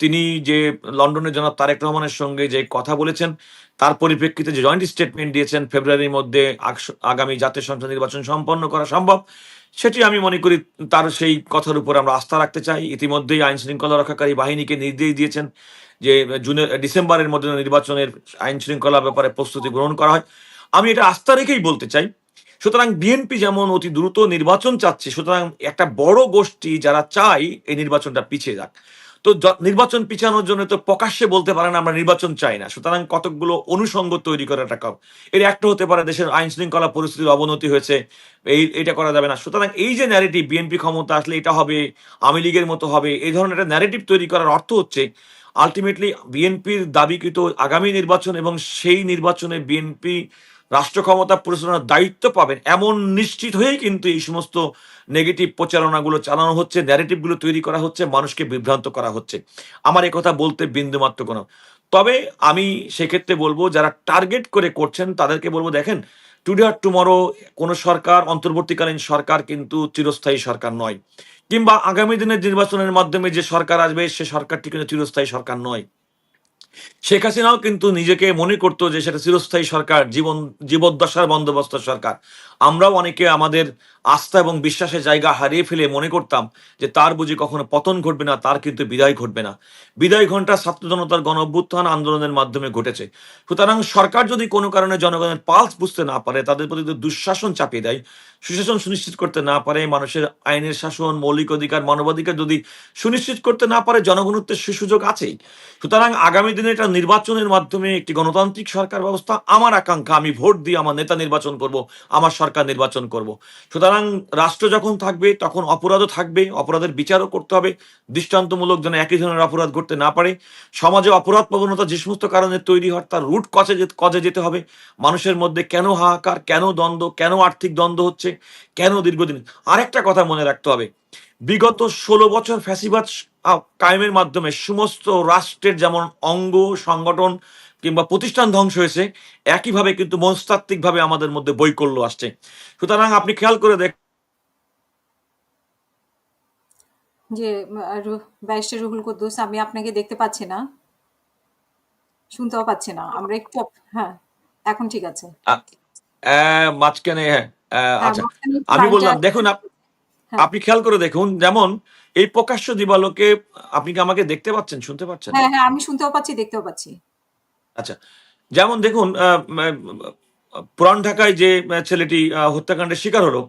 তিনি যে লন্ডনের জনাব তারেক রহমানের সঙ্গে যে কথা বলেছেন, তার পরিপ্রেক্ষিতে যে জয়েন্ট স্টেটমেন্ট দিয়েছেন, ফেব্রুয়ারির মধ্যে আগামী জাতীয় সংসদ নির্বাচন সম্পন্ন করা সম্ভব। সেটি আমি মনে করি তার সেই কথার উপর আমরা আস্থা রাখতে চাই। ইতিমধ্যেই আইন শৃঙ্খলা রক্ষাকারী বাহিনীকে নির্দেশ দিয়েছেন যে জুনের ডিসেম্বরের মধ্যে নির্বাচনের আইন শৃঙ্খলা ব্যাপারে প্রস্তুতি গ্রহণ করা হয়। আমি এটা আস্থা রেখেই বলতে চাই, সুতরাং বিএনপি যেমন অতি দ্রুত নির্বাচন চাচ্ছে, সুতরাং একটা বড় গোষ্ঠী যারা চাই এই নির্বাচনটা পিছিয়ে যাক। তো নির্বাচন পিছানোর জন্য তো প্রকাশ্যে বলতে পারেন আমরা নির্বাচন চাই না। সুতরাং কতকগুলো অনুষঙ্গ তৈরি করা একটা কাজ এর একটা হতে পারে দেশের আইন শৃঙ্খলা পরিস্থিতির অবনতি হয়েছে, এই, এটা করা যাবে না। সুতরাং এই যে ন্যারেটিভ বিএনপি ক্ষমতা আসলে এটা হবে, আওয়ামী লীগের মতো হবে, এই ধরনের একটা ন্যারেটিভ তৈরি করার অর্থ হচ্ছে আলটিমেটলি বিএনপির দাবিকৃত আগামী নির্বাচন এবং সেই নির্বাচনে বিএনপি রাষ্ট্র ক্ষমতা পরিচালনার দায়িত্ব পাবেন এমন নিশ্চিত হয়েই কিন্তু এই সমস্ত নেগেটিভ প্রচারণাগুলো চালানো হচ্ছে ন্যারেটিভগুলো তৈরি করা হচ্ছে, মানুষকে বিভ্রান্ত করা হচ্ছে। আমার কথা বলতে বিন্দুমাত্র কোনো। তবে আমি সেক্ষেত্রে বলব, যারা টার্গেট করে করছেন, তাদেরকে বলব, দেখেন টুডে আর টুমরো কোনো সরকার, অন্তর্বর্তীকালীন সরকার কিন্তু চিরস্থায়ী সরকার নয়। কিংবা আগামী দিনের নির্বাচনের মাধ্যমে যে সরকার আসবে, সে সরকারটি কিন্তু চিরস্থায়ী সরকার নয়। শেখ হাসিনাও কিন্তু নিজেকে মনে করতো যে সেটা চিরস্থায়ী সরকার, জীবন, জীবদ্দশার বন্দোবস্ত সরকার। আমরাও অনেকে আমাদের আস্থা এবং বিশ্বাসের জায়গা হারিয়ে ফেলে মনে করতাম যে তার বুঝি কখনো পতন ঘটবে না, তার কিন্তু বিদায় ঘটবে না। বিদায় ঘণ্টা ছাত্র জনতার গণ অভ্যুত্থান আন্দোলনের মাধ্যমে ঘটেছে। সুতরাং সরকার যদি কোনো কারণে জনগণের পালস বুঝতে না পারে, তাদের প্রতি দুঃশাসন চাপিয়ে দেয়, সুশাসন সুনিশ্চিত করতে না পারে, মানুষের আইনের শাসন, মৌলিক অধিকার, মানবাধিকার যদি সুনিশ্চিত করতে না পারে, জনগণত্বের সুযোগ আছেই। সুতরাং আগামী দিনে এটা নির্বাচনের মাধ্যমে একটি গণতান্ত্রিক সরকার ব্যবস্থা, আমার আকাঙ্ক্ষা, আমি ভোট দিয়ে আমার নেতা নির্বাচন করব, আমার সরকার নির্বাচন করব। সুতরাং রাষ্ট্র যখন থাকবে, তখন অপরাধও থাকবে, অপরাধের বিচারও করতে হবে। দৃষ্টান্তমূলক যেন একই ধরনের অপরাধ করতে না পারে। সমাজে অপরাধ প্রবণতা যে সমস্ত কারণে তৈরি হয়, তার রুট কজে কজে যেতে হবে। মানুষের মধ্যে কেন হাহাকার, কেন দ্বন্দ্ব, কেন আর্থিক দ্বন্দ্ব হচ্ছে, কেন দীর্ঘদিন? আরেকটা কথা মনে রাখতে হবে। বিগত ষোলো বছর ফ্যাসিবাদ কায়েমের মাধ্যমে সমস্ত রাষ্ট্রের যেমন অঙ্গ, সংগঠন কিংবা প্রতিষ্ঠান ধ্বংস হয়েছে একইভাবে কিন্তু মনস্তাত্ত্বিকভাবে আমাদের মধ্যে বৈকল্য আসছে। সুতরাং আপনি খেয়াল করে দেখ যে ব্যারিস্টার রুহুল কুদ্দুস আমি আপনাকে দেখতে পাচ্ছি না। শুনতেও পাচ্ছি না। আমরা একটু হ্যাঁ এখন ঠিক আছে। মাঝখানে হ্যাঁ হ্যাঁ আচ্ছা। আমি বললাম দেখুন হ্যাঁ। আপনি খেয়াল করে দেখুন যেমন এই প্রকাশ্য দিবালোকে আপনি কি আমাকে দেখতে পাচ্ছেন শুনতে পাচ্ছেন? হ্যাঁ হ্যাঁ আমি শুনতেও পাচ্ছি দেখতেও পাচ্ছি। আচ্ছা যেমন দেখুন পুরান ঢাকায় যে ছেলেটি হত্যাকাণ্ডের শিকার হলো,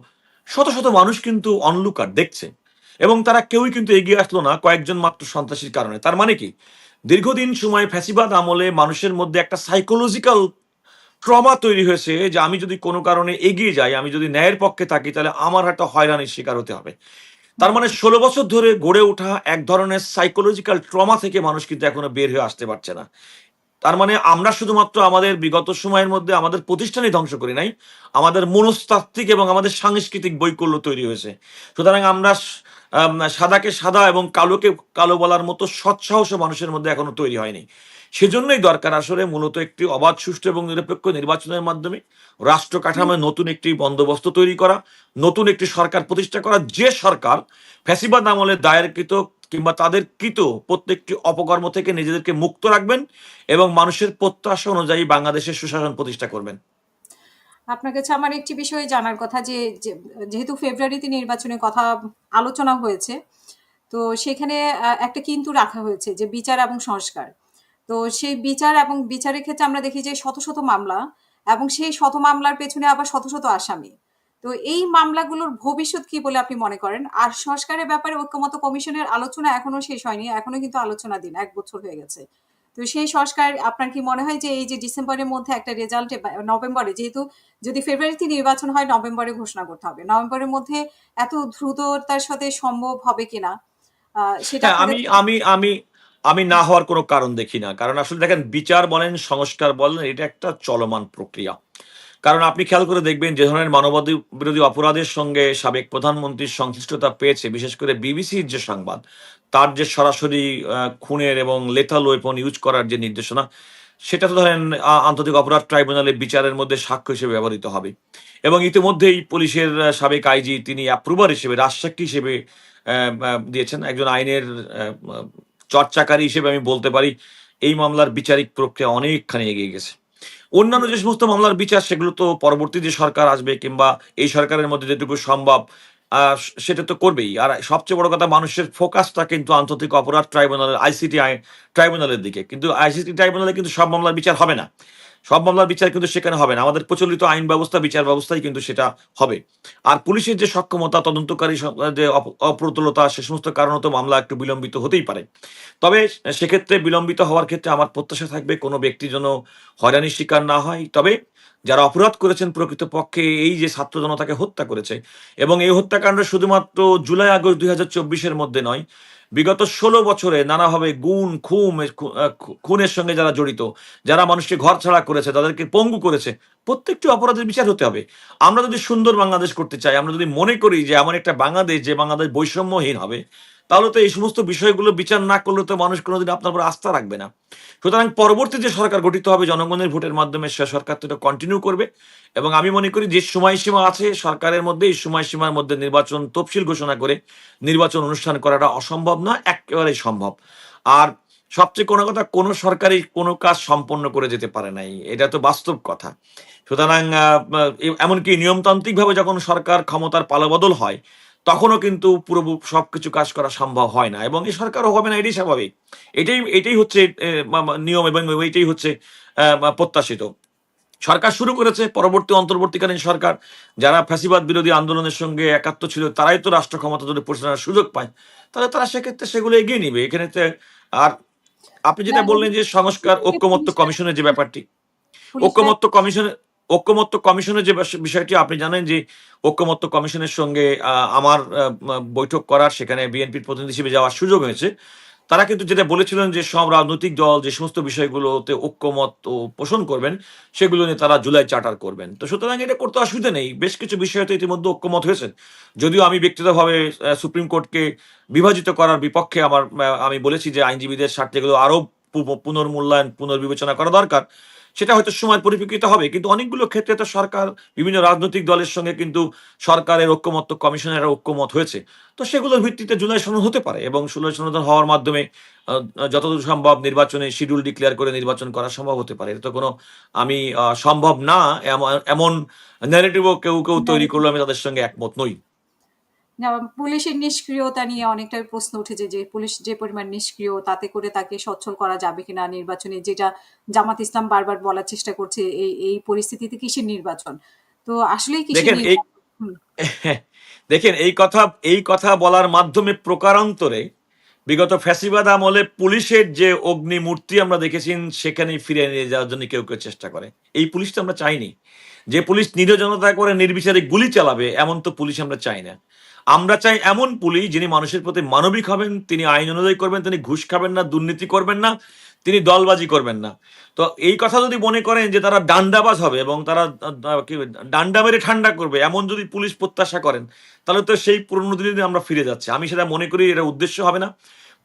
শত শত মানুষ কিন্তু অনলুকার দেখছে এবং তারা কেউই কিন্তু এগিয়ে আসলো না কয়েকজন মাত্র সন্ত্রাসীর কারণে। তার মানে কি? দীর্ঘদিন সময় ফ্যাসিবাদ আমলে মানুষের মধ্যে একটা সাইকোলজিক্যাল ট্রমা তৈরি হয়েছে যে আমি যদি কোনো কারণে এগিয়ে যাই, আমি যদি ন্যায়ের পক্ষে থাকি, তাহলে আমার একটা হয়রানির শিকার হতে হবে। তার মানে ষোলো বছর ধরে গড়ে ওঠা এক ধরনের সাইকোলজিক্যাল ট্রমা থেকে মানুষ কিন্তু এখনও বের হয়ে আসতে পারছে না। তার মানে আমরা শুধুমাত্র আমাদের বিগত সময়ের মধ্যে আমাদের প্রতিষ্ঠানই ধ্বংস করি নাই আমাদের মনস্তাত্ত্বিক এবং আমাদের সাংস্কৃতিক বৈকল্য তৈরি হয়েছে। সুতরাং আমরা সাদাকে সাদা এবং কালোকে কালো বলার মতো সৎসাহস মানুষের মধ্যে এখনও তৈরি হয়নি। সেজন্যই দরকার আসলে মূলত একটি অবাধ সুষ্ঠু এবং নিরপেক্ষ নির্বাচনের মাধ্যমে রাষ্ট্র কাঠামোয় নতুন একটি বন্দোবস্ত তৈরি করা নতুন একটি সরকার প্রতিষ্ঠা করা যে সরকার ফ্যাসিবাদ আমলে দায়েরকৃত কিংবা তাদের কৃত প্রত্যেকটি অপকর্ম থেকে নিজেদেরকে মুক্ত রাখবেন এবং মানুষের প্রত্যাশা অনুযায়ী বাংলাদেশের সুশাসন প্রতিষ্ঠা করবেন। আপনার কাছে আমার একটি বিষয়ে জানার কথা যে যেহেতু ফেব্রুয়ারিতে নির্বাচনের কথা আলোচনা হয়েছে, তো সেখানে একটা কিন্তু রাখা হয়েছে যে বিচার এবং সংস্কার। তো সেই বিচার এবং বিচারের ক্ষেত্রে আমরা দেখি যে শত শত মামলা এবং সেই শত মামলার পেছনে আবার শত শত আসামি। তো এই মামলাগুলোর ভবিষ্যৎ কি বলে আপনি মনে করেন? আর সংস্কারের ব্যাপারে ঐক্যমত কমিশনের আলোচনা এখনও শেষ হয়নি এখনও কিন্তু আলোচনা দিন এক বছর হয়ে গেছে। তো সেই সংস্কার আপনার কি মনে হয় যে এই যে ডিসেম্বরের মধ্যে একটা রেজাল্ট নভেম্বরে যেহেতু যদি ফেব্রুয়ারিতে নির্বাচন হয় নভেম্বরে ঘোষণা করতে হবে। নভেম্বরের মধ্যে এত দ্রুততার সাথে সম্ভব হবে কিনা আহ, সেটা হ্যাঁ আমি আমি আমি আমি না হওয়ার কোনো কারণ দেখি না। কারণ আসলে দেখেন বিচার বলেন সংস্কার বলেন এটা একটা চলমান প্রক্রিয়া। কারণ আপনি খেয়াল করে দেখবেন যে ধরনের মানবাধি বিরোধী অপরাধের সঙ্গে সাবেক প্রধানমন্ত্রীর সংশ্লিষ্টতা পেয়েছে। বিশেষ করে বিবিসির যে সংবাদ, তার যে সরাসরি খুনের এবং লেথাল ওয়েপন ইউজ করার যে নির্দেশনা, সেটা তো ধরেন আন্তর্জাতিক অপরাধ ট্রাইব্যুনালে বিচারের মধ্যে সাক্ষ্য হিসেবে ব্যবহৃত হবে। এবং ইতিমধ্যেই পুলিশের সাবেক আইজি তিনি অ্যাপ্রুভার হিসেবে, রাজসাক্ষী হিসেবে দিয়েছেন। একজন আইনের চর্চাকারী হিসেবে আমি বলতে পারি, এই মামলার বিচারিক প্রক্রিয়া অনেকখানি এগিয়ে গেছে। অন্যান্য যে সমস্ত মামলার বিচার, সেগুলো তো পরবর্তী যে সরকার আসবে কিংবা এই সরকারের মধ্যে যেটুকু সম্ভব সেটা তো করবেই। আর সবচেয়ে বড় কথা, মানুষের ফোকাসটা কিন্তু আন্তর্জাতিক অপরাধ ট্রাইব্যুনালের, আইসিটি ট্রাইব্যুনালের দিকে। কিন্তু আইসিটি ট্রাইব্যুনালে কিন্তু সব মামলার বিচার হবে না। সব মামলার বিচার কিন্তু সেখানে হবে না। আমাদের প্রচলিত আইন ব্যবস্থা, বিচার ব্যবস্থায় কিন্তু সেটা হবে। আর পুলিশের যে সক্ষমতা, তদন্তকারী যে অপ- অপ্রতুলতা, সে সমস্ত কারণে তো মামলা একটু বিলম্বিত হতেই পারে। তবে সেক্ষেত্রে বিলম্বিত হওয়ার ক্ষেত্রে আমার প্রত্যাশা থাকবে কোনো ব্যক্তি যেন হয়রানির শিকার না হয়। তবে যারা অপরাধ করেছেন প্রকৃতপক্ষে এই যে ছাত্র জনতাকে হত্যা করেছে এবং এই হত্যাকাণ্ড শুধুমাত্র জুলাই আগস্ট দুই হাজার চব্বিশের মধ্যে নয়, বিগত ষোলো বছরে নানাভাবে গুণ, খুম খুনের সঙ্গে যারা জড়িত, যারা মানুষকে ঘর ছাড়া করেছে, তাদেরকে পঙ্গু করেছে, প্রত্যেকটি অপরাধের বিচার হতে হবে। আমরা যদি সুন্দর বাংলাদেশ করতে চাই, আমরা যদি মনে করি যে এমন একটা বাংলাদেশ যে বাংলাদেশ বৈষম্যহীন হবে তাহলে তো এই সমস্ত বিষয়গুলো বিচার না করলে তো মানুষ কোনোদিন আপনার উপর আস্থা রাখবে না। সুতরাং পরবর্তী যে সরকার গঠিত হবে জনগণের ভোটের মাধ্যমে, সে সরকার তো এটা কন্টিনিউ করবে। এবং আমি মনে করি যে সময়সীমা আছে, সরকারের মধ্যে এই সময়সীমার মধ্যে নির্বাচন তফসিল ঘোষণা করে নির্বাচন অনুষ্ঠান করাটা অসম্ভব না, একেবারেই সম্ভব। আর সবচেয়ে কোনো কথা, কোনো সরকারই কোনো কাজ সম্পন্ন করে যেতে পারে নাই। এটা তো বাস্তব কথা। সুতরাং এমনকি নিয়মতান্ত্রিকভাবে যখন সরকার ক্ষমতার পালাবদল হয় তখনও কিন্তু পুরো সবকিছু কাজ করা সম্ভব হয় না এবং এই সরকারও হবে না এটাই স্বাভাবিক। এটাই এটাই হচ্ছে নিয়ম এবং এটাই হচ্ছে প্রত্যাশিত। সরকার শুরু করেছে পরবর্তী অন্তর্বর্তীকালীন সরকার যারা ফ্যাসিবাদ বিরোধী আন্দোলনের সঙ্গে একাত্ম ছিল তারাই তো রাষ্ট্র ক্ষমতা ধরে পরিচালনার সুযোগ পায়। তাহলে তারা সেক্ষেত্রে সেগুলো এগিয়ে নিবে। এখানে আর আপনি যেটা বললেন যে সংস্কার ঐক্যমত্য কমিশনের যে ব্যাপারটি ঐক্যমত্য কমিশনের ঐক্যমত্য কমিশনের যে বিষয়টি আপনি জানেন যে ঐক্যমত্য কমিশনের সঙ্গে আমার বৈঠক করার সেখানে বিএনপির প্রতিনিধি হিসেবে যাওয়ার সুযোগ হয়েছে। তারা কিন্তু যেটা বলেছিলেন যে সব রাজনৈতিক দল যে সমস্ত বিষয়গুলোতে ঐক্যমত পোষণ করবেন, সেগুলো নিয়ে তারা জুলাই চার্টার করবেন। তো সুতরাং এটা করতে অসুবিধা নেই। বেশ কিছু বিষয়তে ইতিমধ্যে ঐক্যমত হয়েছে। যদিও আমি ব্যক্তিগতভাবে সুপ্রিম কোর্টকে বিভাজিত করার বিপক্ষে আমার আমি বলেছি যে আইনজীবীদের স্বার্থেগুলো আরও পু- পুনর্মূল্যায়ন, পুনর্বিবেচনা করা দরকার। সেটা হয়তো সময়ের পরিপ্রেক্ষিতে হবে কিন্তু অনেকগুলো ক্ষেত্রে তো সরকার বিভিন্ন রাজনৈতিক দলের সঙ্গে কিন্তু সরকারের ঐক্যমত্য কমিশনের ঐক্যমত হয়েছে। তো সেগুলোর ভিত্তিতে জুলাই সনদ হতে পারে এবং জুলাই সনদ হওয়ার মাধ্যমে যতদূর সম্ভব নির্বাচনে শিডিউল ডিক্লেয়ার করে নির্বাচন করা সম্ভব হতে পারে। এটা তো কোনো আমি আহ, সম্ভব না এমন- এমন ন্যারেটিভও কেউ কেউ তৈরি করলে আমি তাদের সঙ্গে একমত নই। পুলিশের নিষ্ক্রিয়তা নিয়ে অনেকটাই প্রশ্ন উঠেছে যে পুলিশ যে পরিমাণ নিষ্ক্রিয় তাতে করে তাকে সচ্ছল করা যাবে কিনা নির্বাচনে যেটা জামাত ইসলাম বারবার বলার চেষ্টা করছে এই এই পরিস্থিতিতে কিসের নির্বাচন? তো আসলেই কিসের দেখেন এই কথা এই কথা বলার মাধ্যমে প্রকারান্তরে বিগত ফ্যাসিবাদ আমলে পুলিশের যে অগ্নি মূর্তি আমরা দেখেছি সেখানে ফিরে নিয়ে যাওয়ার জন্য কেউ কেউ চেষ্টা করে। এই পুলিশ তো আমরা চাইনি। যে পুলিশ নির্জনতা করে নির্বিচারে গুলি চালাবে এমন তো পুলিশ আমরা চাই না। আমরা চাই এমন পুলিশ যিনি মানুষের প্রতি মানবিক হবেন, তিনি আইন অনুযায়ী করবেন, তিনি ঘুষ খাবেন না, দুর্নীতি করবেন না, তিনি দলবাজি করবেন না। তো এই কথা যদি মনে করেন যে তারা ডান্ডাবাজ হবে এবং তারা ডান্ডা মেরে ঠান্ডা করবে, এমন যদি পুলিশ প্রত্যাশা করেন, তাহলে তো সেই পুরনো দিনে আমরা ফিরে যাচ্ছি। আমি সেটা মনে করি, এটা উদ্দেশ্য হবে না।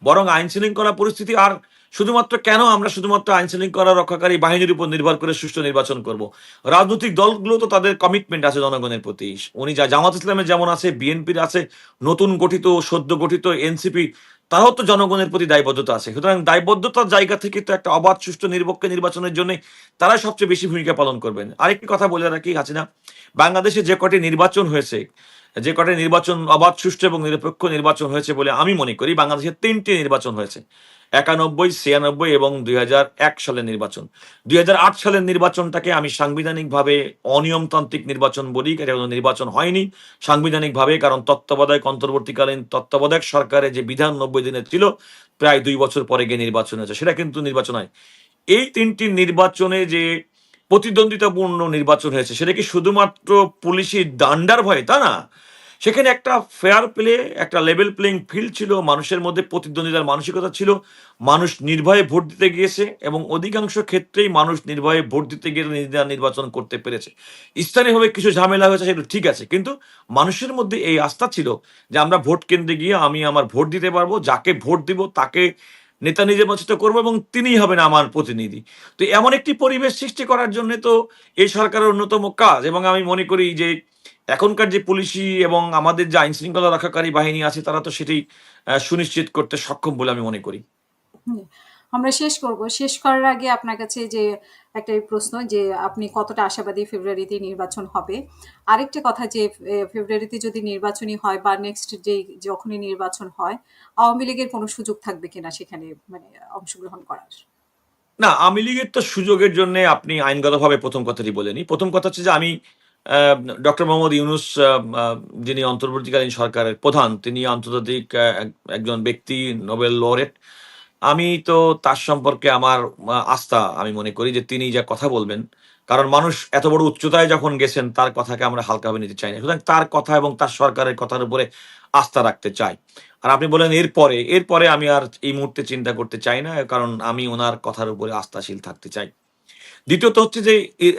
বরং আইন শৃঙ্খলা পরিস্থিতি আর শুধুমাত্র কেন আমরা শুধুমাত্র আইন শৃঙ্খলা রক্ষাকারী বাহিনীর উপর নির্ভর করে সুষ্ঠু নির্বাচন করব? রাজনৈতিক দলগুলো তো তাদের কমিটমেন্ট আছে জনগণের প্রতি। উনি যা জামাত ইসলামের যেমন আছে, বিএনপির আছে, নতুন গঠিত, সদ্য গঠিত, এনসিপি, তারাও তো জনগণের প্রতি দায়বদ্ধতা আছে। সুতরাং দায়বদ্ধতার জায়গা থেকে তো একটা অবাধ, সুষ্ঠু নিরপেক্ষ নির্বাচনের জন্য তারা সবচেয়ে বেশি ভূমিকা পালন করবেন। আরেকটি কথা বলে রাখি, হাসিনা, বাংলাদেশে যে কটি নির্বাচন হয়েছে, যে কটি নির্বাচন অবাধ, সুষ্ঠু এবং নিরপেক্ষ নির্বাচন হয়েছে বলে আমি মনে করি, বাংলাদেশে তিনটি নির্বাচন হয়েছে। একানব্বই, ছিয়ানব্বই এবং দুই সালের নির্বাচন। দুই সালের নির্বাচনটাকে আমি সাংবিধানিকভাবে অনিয়মতান্ত্রিক নির্বাচন বলি কোনো নির্বাচন হয়নি। সাংবিধানিকভাবে, কারণ তত্ত্বাবধায়ক, অন্তর্বর্তীকালীন তত্ত্বাবধায়ক সরকারের যে বিধান নব্বই দিনে ছিল, প্রায় দুই বছর পরে গিয়ে নির্বাচন হয়েছে। সেটা কিন্তু নির্বাচন হয়। এই তিনটি নির্বাচনে যে প্রতিদ্বন্দ্বিতাপূর্ণ নির্বাচন হয়েছে, সেটা কি শুধুমাত্র পুলিশি দান্ডার ভয়ে, তা না। সেখানে একটা ফেয়ার প্লে একটা লেভেল প্লেইং ফিল্ড ছিল, মানুষের মধ্যে প্রতিদ্বন্দ্বিতার মানসিকতা ছিল, মানুষ নির্ভয়ে ভোট দিতে গিয়েছে এবং অধিকাংশ ক্ষেত্রেই মানুষ নির্ভয়ে ভোট দিতে গিয়ে নিজেরা নির্বাচন করতে পেরেছে। স্থানীয়ভাবে কিছু ঝামেলা হয়েছে, সেগুলো ঠিক আছে, কিন্তু মানুষের মধ্যে এই আস্থা ছিল যে আমরা ভোট কেন্দ্রে গিয়ে আমি আমার ভোট দিতে পারব, যাকে ভোট দিব তাকে নেতা নির্বাচিত করব এবং তিনিই হবেন আমার প্রতিনিধি। তো এমন একটি পরিবেশ সৃষ্টি করার জন্য তো এই সরকারের অন্যতম কাজ এবং আমি মনে করি যে এখনকার যে পুলিশি এবং আমাদের যে আইন শৃঙ্খলা রক্ষাকারী বাহিনী আছে তারা তো সেটি আহ, সুনিশ্চিত করতে সক্ষম বলে আমি মনে করি। আমরা শেষ করব। শেষ করার আগে আপনার কাছে যে একটা প্রশ্ন যে আপনি কতটা আশাবাদী ফেব্রুয়ারিতে নির্বাচন হবে? আরেকটা কথা যে ফেব্রুয়ারিতে যদি নির্বাচনই হয় বা নেক্সট যে যখনই নির্বাচন হয় আওয়ামী লীগের কোনো সুযোগ থাকবে কিনা সেখানে মানে অংশগ্রহণ করার? না আওয়ামী লীগের তো সুযোগের জন্য আপনি আইনগতভাবে প্রথম কথাটি বলেনি প্রথম কথা হচ্ছে যে আমি ডক্টর মোহাম্মদ ইউনুস যিনি অন্তর্বর্তীকালীন সরকারের প্রধান, তিনি আন্তর্জাতিক এক- একজন ব্যক্তি, নোবেল লরেট। আমি তো তার সম্পর্কে আমার আস্থা আমি মনে করি যে তিনি যা কথা বলবেন, কারণ মানুষ এত বড় উচ্চতায় যখন গেছেন, তার কথাকে আমরা হালকাভাবে নিতে চাই না। সুতরাং তার কথা এবং তার সরকারের কথার উপরে আস্থা রাখতে চাই। আর আপনি বলেন এরপরে এরপরে আমি আর এই মুহূর্তে চিন্তা করতে চাই না, কারণ আমি ওনার কথার উপরে আস্থাশীল থাকতে চাই। দ্বিতীয়ত হচ্ছে যে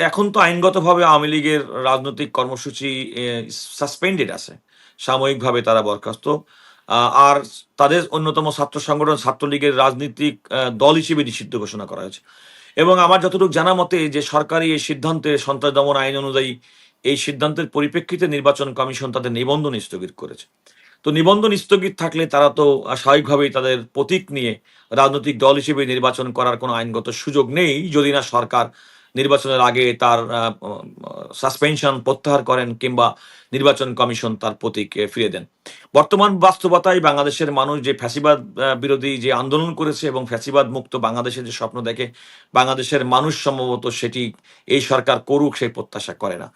এখন তো আইনগতভাবে আওয়ামী লীগের রাজনৈতিক কর্মসূচি সাসপেন্ডেড আছে। সাময়িকভাবে তারা বরখাস্ত। আর তাদের অন্যতম ছাত্র সংগঠন, ছাত্রলীগের রাজনৈতিক দল হিসেবে নিষিদ্ধ ঘোষণা করা হয়েছে। এবং আমার যতটুকু জানা মতে, যে সরকারি এই সিদ্ধান্তে সন্ত্রাস দমন আইন অনুযায়ী এই সিদ্ধান্তের পরিপ্রেক্ষিতে নির্বাচন কমিশন তাদের নিবন্ধন স্থগিত করেছে। তো নিবন্ধন স্থগিত থাকলে তারা তো স্বাভাবিকভাবেই তাদের প্রতীক নিয়ে রাজনৈতিক দল হিসেবে নির্বাচন করার কোনো আইনগত সুযোগ নেই। যদি না সরকার নির্বাচনের আগে তার সাসপেনশন প্রত্যাহার করেন কিংবা নির্বাচন কমিশন তার প্রতীক ফিরিয়ে দেন। বর্তমান বাস্তবতায় বাংলাদেশের মানুষ যে ফ্যাসিবাদ বিরোধী যে আন্দোলন করেছে এবং ফ্যাসিবাদ মুক্ত বাংলাদেশের যে স্বপ্ন দেখে বাংলাদেশের মানুষ সম্ভবত সেটি এই সরকার করুক সেই প্রত্যাশা করে না।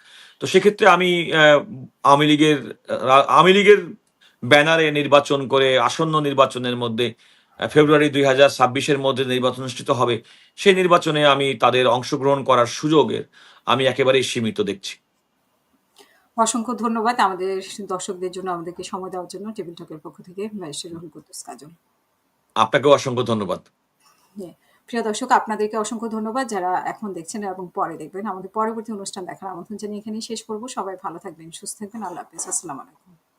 তো সেক্ষেত্রে আমি আওয়ামী লীগের আওয়ামী লীগের ব্যানারে নির্বাচন করে আসন্ন নির্বাচনের মধ্যে ফেব্রুয়ারি দুই হাজার ছাব্বিশের মধ্যে নির্বাচন অনুষ্ঠিত হবে সেই নির্বাচনে আমি তাদের অংশগ্রহণ করার সুযোগের আমি একেবারেই সীমিত দেখছি। অসংখ্য ধন্যবাদ আমাদের দর্শকদের জন্য আমাদেরকে সময় দেওয়ার জন্য টেবিল টকের পক্ষ থেকে ব্যারিস্টার রুহুল কুদ্দুস কাজল। আপনাকেও অসংখ্য ধন্যবাদ। হ্যাঁ, প্রিয় দর্শক আপনাদেরকে অসংখ্য ধন্যবাদ যারা এখন দেখছেন এবং পরে দেখবেন। আমাদের পরবর্তী অনুষ্ঠান দেখার আমন্ত্রণ জানিয়ে এখানেই শেষ করব। সবাই ভালো থাকবেন সুস্থ থাকবেন। আল্লাহ হাফিজ। আসসালামু আলাইকুম।